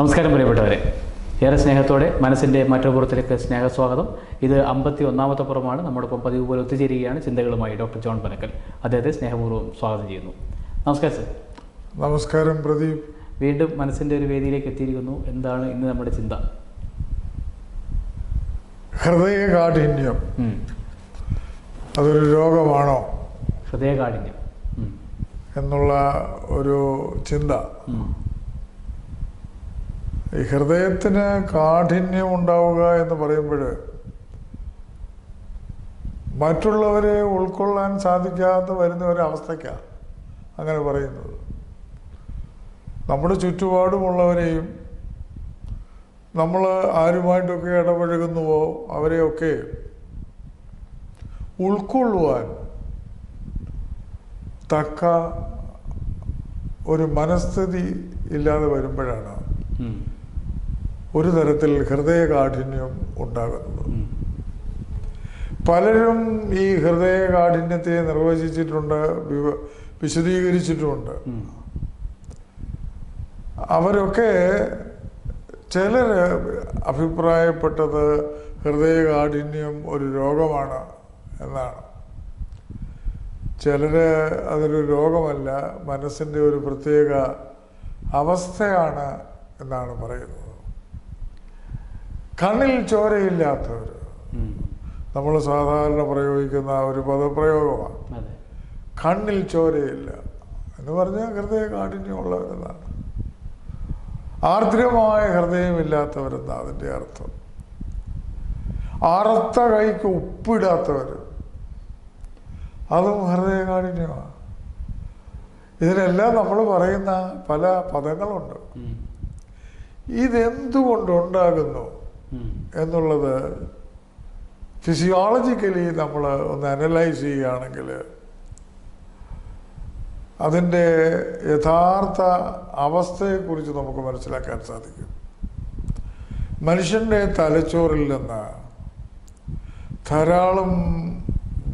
നമസ്കാരം പ്രിയപ്പെട്ടവരെ. ഏറെ സ്നേഹത്തോടെ മനസ്സിന്റെ മറ്റൊരു പുറത്തിലേക്ക് സ്നേഹസ്വാഗതം. ഇത് അമ്പത്തി ഒന്നാമത്തെ പുറമാണ്. നമ്മോടൊപ്പം പതിവ് പോലെ ഒത്തുചേരുകയാണ് ചിന്തകളുമായി ഡോക്ടർ ജോൺ പനക്കൽ അദ്ദേഹത്തെ സ്നേഹപൂർവം സ്വാഗതം ചെയ്യുന്നു. നമസ്കാരം സർ. നമസ്കാരം പ്രദീപ്. വീണ്ടും മനസ്സിന്റെ ഒരു വേദിയിലേക്ക് എത്തിയിരിക്കുന്നു. എന്താണ് ഇന്ന് നമ്മുടെ ചിന്ത? ഹൃദയകാഠിന്യം. അതൊരു രോഗമാണോ? ഹൃദയകാഠിന്യം. എന്നുള്ള ഒരു ചിന്ത. ഈ ഹൃദയത്തിന് കാഠിന്യം ഉണ്ടാവുക എന്ന് പറയുമ്പോൾ മറ്റുള്ളവരെ ഉൾക്കൊള്ളാൻ സാധിക്കാതെ വരുന്ന ഒരവസ്ഥയ്ക്കാണ് അങ്ങനെ പറയുന്നത് നമ്മുടെ ചുറ്റുപാടുമുള്ളവരെയും നമ്മൾ ആരുമായിട്ടൊക്കെ ഇടപഴകുന്നുവോ അവരെയൊക്കെ ഉൾക്കൊള്ളുവാൻ തക്ക ഒരു മനസ്ഥിതി ഇല്ലാതെ വരുമ്പോഴാണ്. ഒരു തരത്തിൽ ഹൃദയകാഠിന്യം ഉണ്ടാകുന്നത് പലരും ഈ ഹൃദയകാഠിന്യത്തെ നിർവചിച്ചിട്ടുണ്ട് വിശദീകരിച്ചിട്ടുമുണ്ട് അവരൊക്കെ ചിലർ അഭിപ്രായപ്പെട്ടത് ഹൃദയകാഠിന്യം ഒരു രോഗമാണ് എന്നാണ്. ചിലർ അതൊരു രോഗമല്ല മനസ്സിന്റെ ഒരു പ്രത്യേക അവസ്ഥയാണ് എന്നാണ് പറയുന്നത്. കണ്ണിൽ ചോരയില്ലാത്തവർ നമ്മൾ സാധാരണ പ്രയോഗിക്കുന്ന ഒരു പദപ്രയോഗമാണ്. കണ്ണിൽ ചോരയില്ല. എന്ന് പറഞ്ഞാൽ ഹൃദയ കാഠിന്യമുള്ളവരെന്നാണ്. ആർദ്രമായ ഹൃദയമില്ലാത്തവരെന്ന അതിന്റെ അർത്ഥം. അറുത്ത കൈക്ക് ഉപ്പിടാത്തവർ അതും ഹൃദയ കാഠിന്യമാണ്. ഇതിനെല്ലാം നമ്മൾ പറയുന്ന പല പദങ്ങളുണ്ട്. ഇതെന്തുകൊണ്ടുണ്ടാകുന്നു. എന്നുള്ളത് ഫിസിയോളജിക്കലി നമ്മൾ ഒന്ന് അനലൈസ് ചെയ്യുകയാണെങ്കിൽ അതിന്റെ യഥാർത്ഥ അവസ്ഥയെക്കുറിച്ച് നമുക്ക് മനസ്സിലാക്കാൻ സാധിക്കും മനുഷ്യന്റെ തലച്ചോറിൽ നിന്ന് ധാരാളം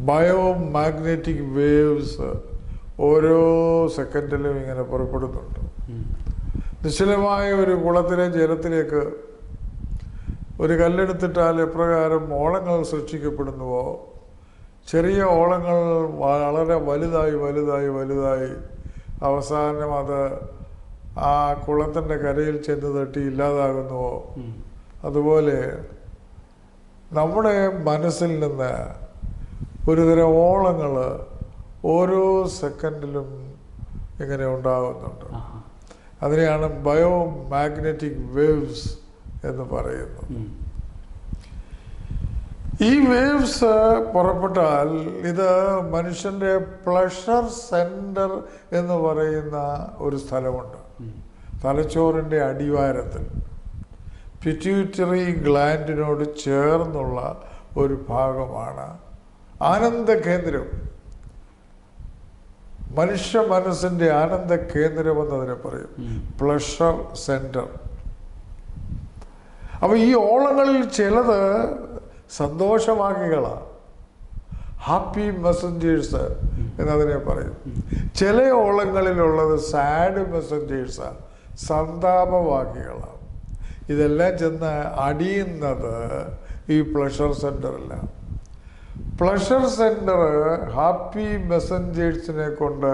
ബയോ മാഗ്നറ്റിക് വേവ്സ് ഓരോ സെക്കൻഡിലും ഇങ്ങനെ പുറപ്പെടുന്നുണ്ട്. നിശ്ചലമായ ഒരു കുളത്തിലെ ജലത്തിലേക്ക് ഒരു കല്ലെടുത്തിട്ടാൽ എപ്രകാരം ഓളങ്ങൾ സൃഷ്ടിക്കപ്പെടുന്നുവോ? ചെറിയ ഓളങ്ങൾ വളരെ വലുതായി വലുതായി വലുതായി അവസാനം അത് ആ കുളത്തിന്റെ കരയിൽ ചെന്ന് തട്ടി ഇല്ലാതാകുന്നുവോ? അതുപോലെ നമ്മുടെ മനസ്സിൽ നിന്ന് ഒരുതരം ഓളങ്ങൾ ഓരോ സെക്കൻഡിലും ഇങ്ങനെ ഉണ്ടാകുന്നുണ്ട്. അതിനെയാണ് ബയോ മാഗ്നറ്റിക് വേവ്സ് എന്ന് പറയുന്നു. ഈ വേവ്സ് പുറപ്പെട്ടാൽ ഇത് മനുഷ്യന്റെ പ്ലഷർ സെന്റർ എന്ന് പറയുന്ന ഒരു സ്ഥലമുണ്ട്. തലച്ചോറിന്റെ തലച്ചോറിന്റെ അടിവാരത്തിൽ. പിറ്റ്യൂറ്ററി ഗ്ലാൻഡിനോട് ചേർന്നുള്ള ഒരു ഭാഗമാണ് ആനന്ദ കേന്ദ്രം മനുഷ്യ മനസ്സിന്റെ ആനന്ദ കേന്ദ്രം എന്നതിനെ പറയും. പ്ലഷർ സെന്റർ അപ്പൊ ഈ ഓളങ്ങളിൽ ചിലത് സന്തോഷവാഹികളാണ് ഹാപ്പി മെസ്സഞ്ചേഴ്സ് എന്നതിനെ പറയും. ചില ഓളങ്ങളിലുള്ളത് സാഡ് മെസ്സഞ്ചേഴ്സാണ് സന്താപവാക്കികളാണ് ഇതെല്ലാം ചെന്ന് അടിയുന്നത് ഈ പ്ലഷർ സെന്ററിലാണ് പ്ലഷർ സെന്റർ ഹാപ്പി മെസ്സഞ്ചേഴ്സിനെ കൊണ്ട്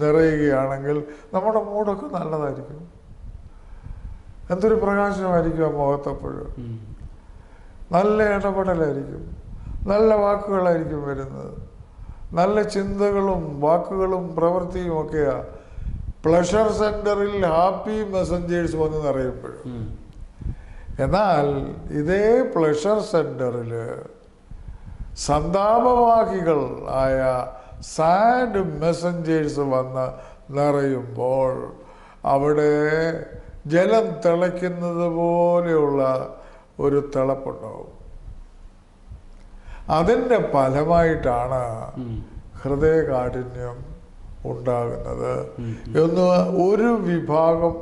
നിറയുകയാണെങ്കിൽ നമ്മുടെ മൂടൊക്കെ നല്ലതായിരിക്കും. എന്തൊരു പ്രകാശമായിരിക്കും ആ മുഖത്തപ്പോഴും? നല്ല ഇടപെടലായിരിക്കും. നല്ല വാക്കുകളായിരിക്കും വരുന്നത്. നല്ല ചിന്തകളും വാക്കുകളും പ്രവൃത്തിയും ഒക്കെയാ. പ്ലഷർ സെന്ററിൽ ഹാപ്പി മെസ്സഞ്ചേഴ്സ് വന്ന് നിറയുമ്പോഴും എന്നാൽ ഇതേ പ്ലഷർ സെന്ററിൽ സന്താപവാഹികൾ ആയ സാഡ് മെസ്സഞ്ചേഴ്സ് വന്ന് നിറയുമ്പോൾ അവിടെ ജലം തിളയ്ക്കുന്നത് പോലെയുള്ള ഒരു തിളപ്പുണ്ടാവും അതിന്റെ ഫലമായിട്ടാണ്. ഹൃദയകാഠിന്യം ഉണ്ടാകുന്നത് എന്ന് ഒരു വിഭാഗം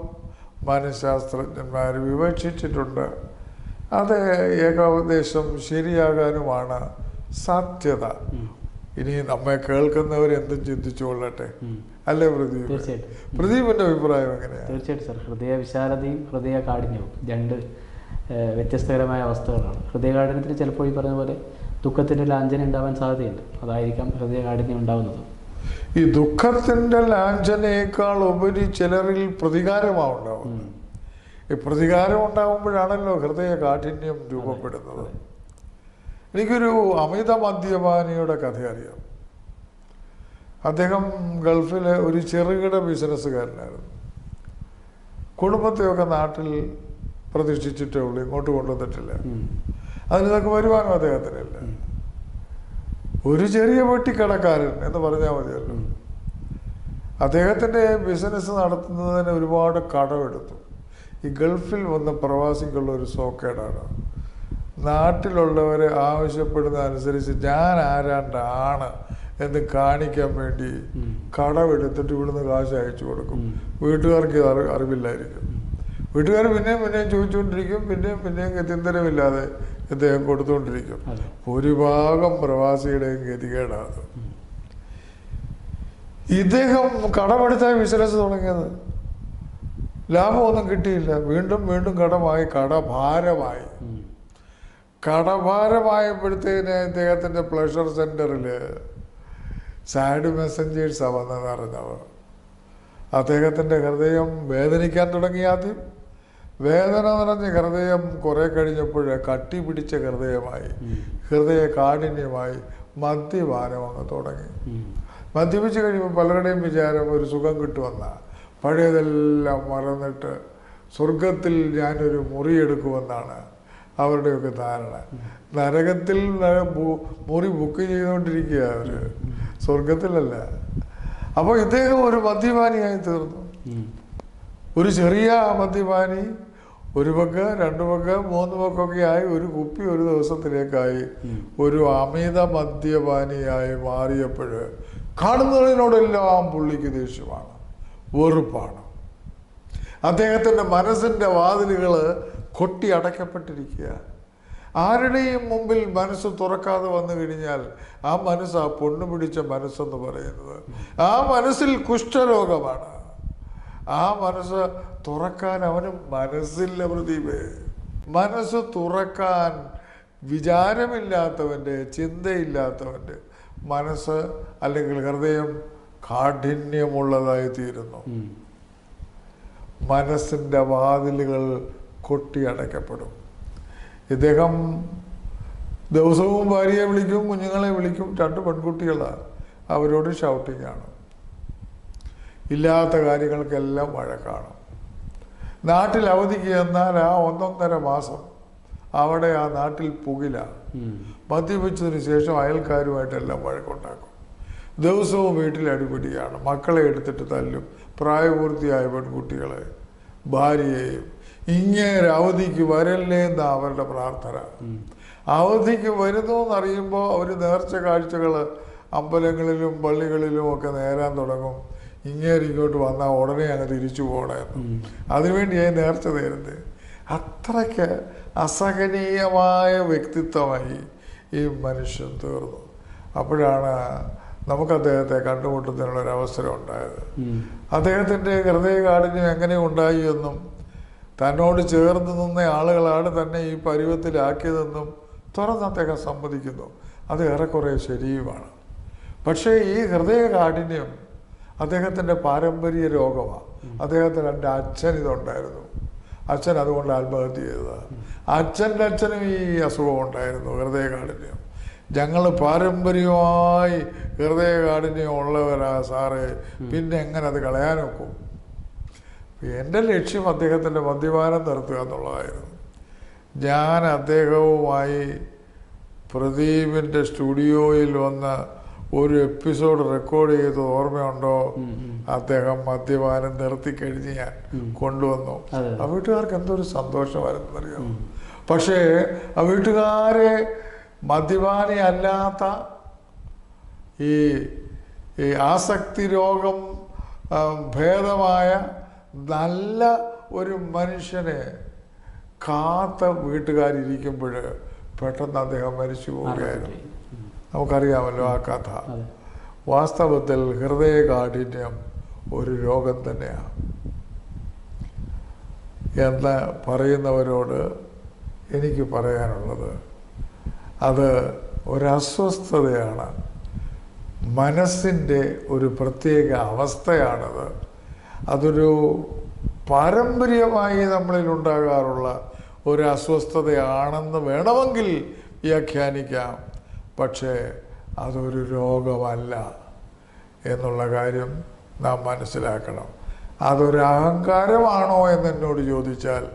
മനഃശാസ്ത്രജ്ഞന്മാർ വിവക്ഷിച്ചിട്ടുണ്ട് അത് ഏകോപദേശം ശരിയാകാനുമാണ് സാധ്യത. ഇനി നമ്മെ കേൾക്കുന്നവർ എന്തും ചിന്തിച്ചു കൊള്ളട്ടെ. അല്ലേ പ്രദീപ്? തീർച്ചയായിട്ടും. പ്രദീപിന്റെ അഭിപ്രായം എങ്ങനെയാണ് തീർച്ചയായിട്ടും സർ. ഹൃദയ വിശാലതയും ഹൃദയ കാഠിന്യവും രണ്ട് വ്യത്യസ്തകരമായ അവസ്ഥകളാണ്. ഹൃദയ കാഠിന്യത്തിന് ചിലപ്പോൾ ഈ പറഞ്ഞ പോലെ ദുഃഖത്തിന്റെ ലാഞ്ചന ഉണ്ടാവാൻ സാധ്യതയുണ്ട്. അതായിരിക്കാം ഹൃദയകാഠിന്യം ഉണ്ടാവുന്നത്. ഈ ദുഃഖത്തിന്റെ ലാഞ്ചനയേക്കാൾ ഉപരി ചിലരിൽ പ്രതികാരമാണ് ഉണ്ടാവുന്നത്. ഈ പ്രതികാരം ഉണ്ടാകുമ്പോഴാണല്ലോ ഹൃദയ കാഠിന്യം രൂപപ്പെടുന്നത് എനിക്കൊരു അമിത മദ്യപാനിയുടെ കഥ അറിയാം അദ്ദേഹം ഗൾഫിലെ ഒരു ചെറുകിട ബിസിനസ്സുകാരനായിരുന്നു. കുടുംബത്തെയൊക്കെ നാട്ടിൽ പ്രതീക്ഷിച്ചിട്ടേ ഉള്ളൂ ഇങ്ങോട്ട് കൊണ്ടുവന്നിട്ടില്ല. ഉം. അതിനൊക്കെ വരുമാനം അദ്ദേഹത്തിനില്ല. ഒരു ചെറിയ വെട്ടിക്കടക്കാരൻ എന്ന് പറഞ്ഞാൽ മതിയല്ലോ. അദ്ദേഹത്തിന്റെ ബിസിനസ് നടത്തുന്നതിന് ഒരുപാട് കടമെടുത്തു. ഈ ഗൾഫിൽ വന്ന പ്രവാസിക്കുള്ള ഒരു സോക്കേടാണ്. നാട്ടിലുള്ളവരെ ആവശ്യപ്പെടുന്ന അനുസരിച്ച് ഞാൻ ആരാണ്ടാണ് എന്ന് കാണിക്കാൻ വേണ്ടി. കടമെടുത്തിട്ട് ഇവിടുന്ന് കാശ് അയച്ചു കൊടുക്കും. വീട്ടുകാർക്ക് അറി അറിവില്ലായിരിക്കും. വീട്ടുകാർ പിന്നെയും പിന്നെയും ചോദിച്ചുകൊണ്ടിരിക്കും പിന്നെയും പിന്നെയും ഗത്യന്തരമില്ലാതെ ഇദ്ദേഹം കൊടുത്തുകൊണ്ടിരിക്കും. ഒരു ഭൂരിഭാഗം പ്രവാസിയുടെയും ഗതികേടാണ്. ഇദ്ദേഹം കടമെടുത്താൽ ബിസിനസ് തുടങ്ങിയത്. ലാഭമൊന്നും കിട്ടിയില്ല. വീണ്ടും വീണ്ടും കടമായി കടഭാരമായി. കടഭാരമായപ്പോഴത്തേന് ഇദ്ദേഹത്തിന്റെ പ്ലഷർ സെന്ററിൽ സാഡ് മെസ്സഞ്ചേഴ്സാണ് വന്നത് അറിഞ്ഞവർ അദ്ദേഹത്തിന്റെ ഹൃദയം വേദനിക്കാൻ തുടങ്ങി ആദ്യം. വേദന നിറഞ്ഞ ഹൃദയം കുറെ കഴിഞ്ഞപ്പോൾ കട്ടി പിടിച്ച ഹൃദയമായി. ഹൃദയ കാഠിന്യമായി മദ്യപാനം അങ്ങ് തുടങ്ങി. മദ്യപിച്ച് കഴിയുമ്പോൾ പലരുടെയും വിചാരം ഒരു സുഖം കിട്ടുമെന്ന. പഴയതെല്ലാം മറന്നിട്ട് സ്വർഗത്തിൽ ഞാനൊരു മുറിയെടുക്കുമെന്നാണ് അവരുടെയൊക്കെ ധാരണ. നരകത്തിൽ മുറി ബുക്ക് ചെയ്തുകൊണ്ടിരിക്കുക അവർ സ്വർഗത്തിലല്ല അപ്പോൾ ഇദ്ദേഹം ഒരു മദ്യപാനിയായി തീർന്നു. ഒരു ചെറിയ മദ്യപാനി ഒരു പക്ക് രണ്ട് പക്ക് മൂന്ന് പക്കൊക്കെ ആയി ഒരു കുപ്പി ഒരു ദിവസത്തിലേക്കായി ഒരു അമിത മദ്യപാനിയായി മാറിയപ്പോൾ കാണുന്നതിനോടെല്ലാം പുള്ളിക്ക് ദേഷ്യമാണ്. വെറുപ്പാണ്. അദ്ദേഹത്തിന്റെ മനസ്സിന്റെ വാതിലുകൾ കൊട്ടി അടയ്ക്കപ്പെട്ടിരിക്കുക ആരുടെയും മുമ്പിൽ മനസ്സ് തുറക്കാതെ വന്നു കഴിഞ്ഞാൽ ആ മനസ്സ് ആ പൊണ്ണു പിടിച്ച മനസ്സെന്ന് പറയുന്നത്. ആ മനസ്സിൽ കുഷ്ഠരോഗമാണ്. ആ മനസ്സ് തുറക്കാൻ അവന് മനസ്സില്ല പ്രദീപേ. മനസ്സ് തുറക്കാൻ വിചാരമില്ലാത്തവന്റെ ചിന്തയില്ലാത്തവന്റെ മനസ്സ് അല്ലെങ്കിൽ ഹൃദയം കാഠിന്യമുള്ളതായി തീരുന്നു. മനസ്സിന്റെ വാതിലുകൾ കൊട്ടിയടയ്ക്കപ്പെടും. ഇദ്ദേഹം ദിവസവും ഭാര്യയെ വിളിക്കും കുഞ്ഞുങ്ങളെ വിളിക്കും. രണ്ട് പെൺകുട്ടികളാണ് അവരോട് ഷൗട്ടിംഗ് ആണ്. ഇല്ലാത്ത കാര്യങ്ങൾക്കെല്ലാം വഴക്കാണ്. നാട്ടിൽ അവധിക്ക് എന്നാൽ ആ ഒന്നൊന്നര മാസം അവിടെ ആ നാട്ടിൽ പുകില. ഉം. മദ്യപിച്ചതിന് ശേഷം അയൽക്കാരുമായിട്ടെല്ലാം വഴക്കുണ്ടാക്കും. ദിവസവും വീട്ടിൽ അടിപിടിയാണ്. മക്കളെ എടുത്തിട്ട് തല്ലും. പ്രായപൂർത്തിയായ പെൺകുട്ടികളെ ഭാര്യയെയും ഇങ്ങനെ അവധിക്ക് വരല്ലേ എന്നാ അവരുടെ പ്രാർത്ഥന. അവധിക്ക് വരുന്നു എന്നറിയുമ്പോൾ അവർ നേർച്ച കാഴ്ചകൾ അമ്പലങ്ങളിലും പള്ളികളിലും ഒക്കെ നേരാൻ തുടങ്ങും. ഇങ്ങേര് ഇങ്ങോട്ട് വന്നാൽ ഉടനെ അങ്ങ് തിരിച്ചു പോകണമെന്ന് അതിനുവേണ്ടി ഞാൻ നേർച്ച നേരുന്നത് അത്രയ്ക്ക് അസഹനീയമായ വ്യക്തിത്വമായി ഈ മനുഷ്യൻ തീർന്നു. അപ്പോഴാണ് നമുക്ക് അദ്ദേഹത്തെ കണ്ടുമുട്ടുന്നതിനുള്ള ഒരു അവസരം ഉണ്ടായത്. അദ്ദേഹത്തിന്റെ ഹൃദയകാഠിന്യം എങ്ങനെ ഉണ്ടായി എന്നും തന്നോട് ചേർന്ന് നിന്ന ആളുകളാണ് തന്നെ ഈ പരുവത്തിലാക്കിയതെന്നും തുറന്ന് അദ്ദേഹം സമ്മതിക്കുന്നു. അത് ഏറെക്കുറെ ശരിയുമാണ്. പക്ഷേ ഈ ഹൃദയകാഠിന്യം അദ്ദേഹത്തിന്റെ പാരമ്പര്യ രോഗമാണ് അദ്ദേഹത്തിന് എന്റെ അച്ഛൻ ഇതുണ്ടായിരുന്നു. അച്ഛൻ അതുകൊണ്ട് ആത്മഹത്യ ചെയ്തതാണ് അച്ഛന്റെ അച്ഛനും ഈ അസുഖം ഉണ്ടായിരുന്നു ഹൃദയകാഠിന്യം. ഞങ്ങൾ പാരമ്പര്യമായി ഹൃദയകാഠിന്യം ഉള്ളവരാ സാറേ. പിന്നെ എങ്ങനെ അത് കളയാനൊക്കും എന്റെ ലക്ഷ്യം അദ്ദേഹത്തിന്റെ മദ്യപാനം നിർത്തുക എന്നുള്ളതായിരുന്നു. ഞാൻ അദ്ദേഹവുമായി പ്രദീപിന്റെ സ്റ്റുഡിയോയിൽ വന്ന് ഒരു എപ്പിസോഡ് റെക്കോർഡ് ചെയ്ത് ഓർമ്മയുണ്ടോ. അദ്ദേഹം മദ്യപാനം നിർത്തിക്കഴിഞ്ഞ് ഞാൻ ഉം. കൊണ്ടുവന്നു. ആ വീട്ടുകാർക്ക് എന്തൊരു സന്തോഷമായിരുന്നറിയാം? പക്ഷേ ആ വീട്ടുകാരെ മദ്യപാനി അല്ലാത്ത ഈ ഈ ആസക്തി രോഗം ഭേദമായ നല്ല ഒരു മനുഷ്യനെ കാത്ത വീട്ടുകാരിയിരിക്കുമ്പോൾ പെട്ടെന്ന് അദ്ദേഹം മരിച്ചു പോവുകയായിരുന്നു. നമുക്കറിയാമല്ലോ ആ കഥ. വാസ്തവത്തിൽ ഹൃദയകാഠിന്യം ഒരു രോഗം തന്നെയാണ്. എന്ന് പറയുന്നവരോട് എനിക്ക് പറയാനുള്ളത് അത് ഒരസ്വസ്ഥതയാണ്. മനസ്സിന്റെ ഒരു പ്രത്യേക അവസ്ഥയാണത്. അതൊരു പാരമ്പര്യമായി നമ്മളിൽ ഉണ്ടാകാറുള്ള ഒരു അസ്വസ്ഥതയാണെന്ന് വേണമെങ്കിൽ വ്യാഖ്യാനിക്കാം. പക്ഷേ അതൊരു രോഗമല്ല എന്നുള്ള കാര്യം നാം മനസ്സിലാക്കണം. അതൊരു അഹങ്കാരമാണോ എന്നെന്നോട് ചോദിച്ചാൽ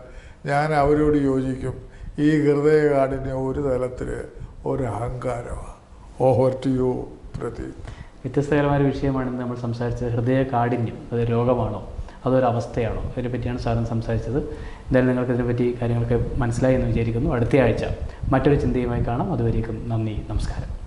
ഞാൻ അവരോട് യോജിക്കും. ഈ ഹൃദയകാടിന് ഒരു തലത്തിൽ ഒരു അഹങ്കാരമാണ്. ഓവർ ടു യു പ്രതീക് വ്യത്യസ്തകരമായ വിഷയമാണ് നമ്മൾ സംസാരിച്ചത്. ഹൃദയ കാഠിന്യം അത് രോഗമാണോ? അതൊരു അവസ്ഥയാണോ? അതിനെ പറ്റിയാണ് സാറിന് സംസാരിച്ചത്. എന്തായാലും നിങ്ങൾക്ക് ഇതിനെപ്പറ്റി കാര്യങ്ങളൊക്കെ മനസ്സിലായി എന്ന് വിചാരിക്കുന്നു. അടുത്ത ആഴ്ച മറ്റൊരു ചിന്തയുമായി കാണാം. അതുവരേക്കും നന്ദി നമസ്കാരം.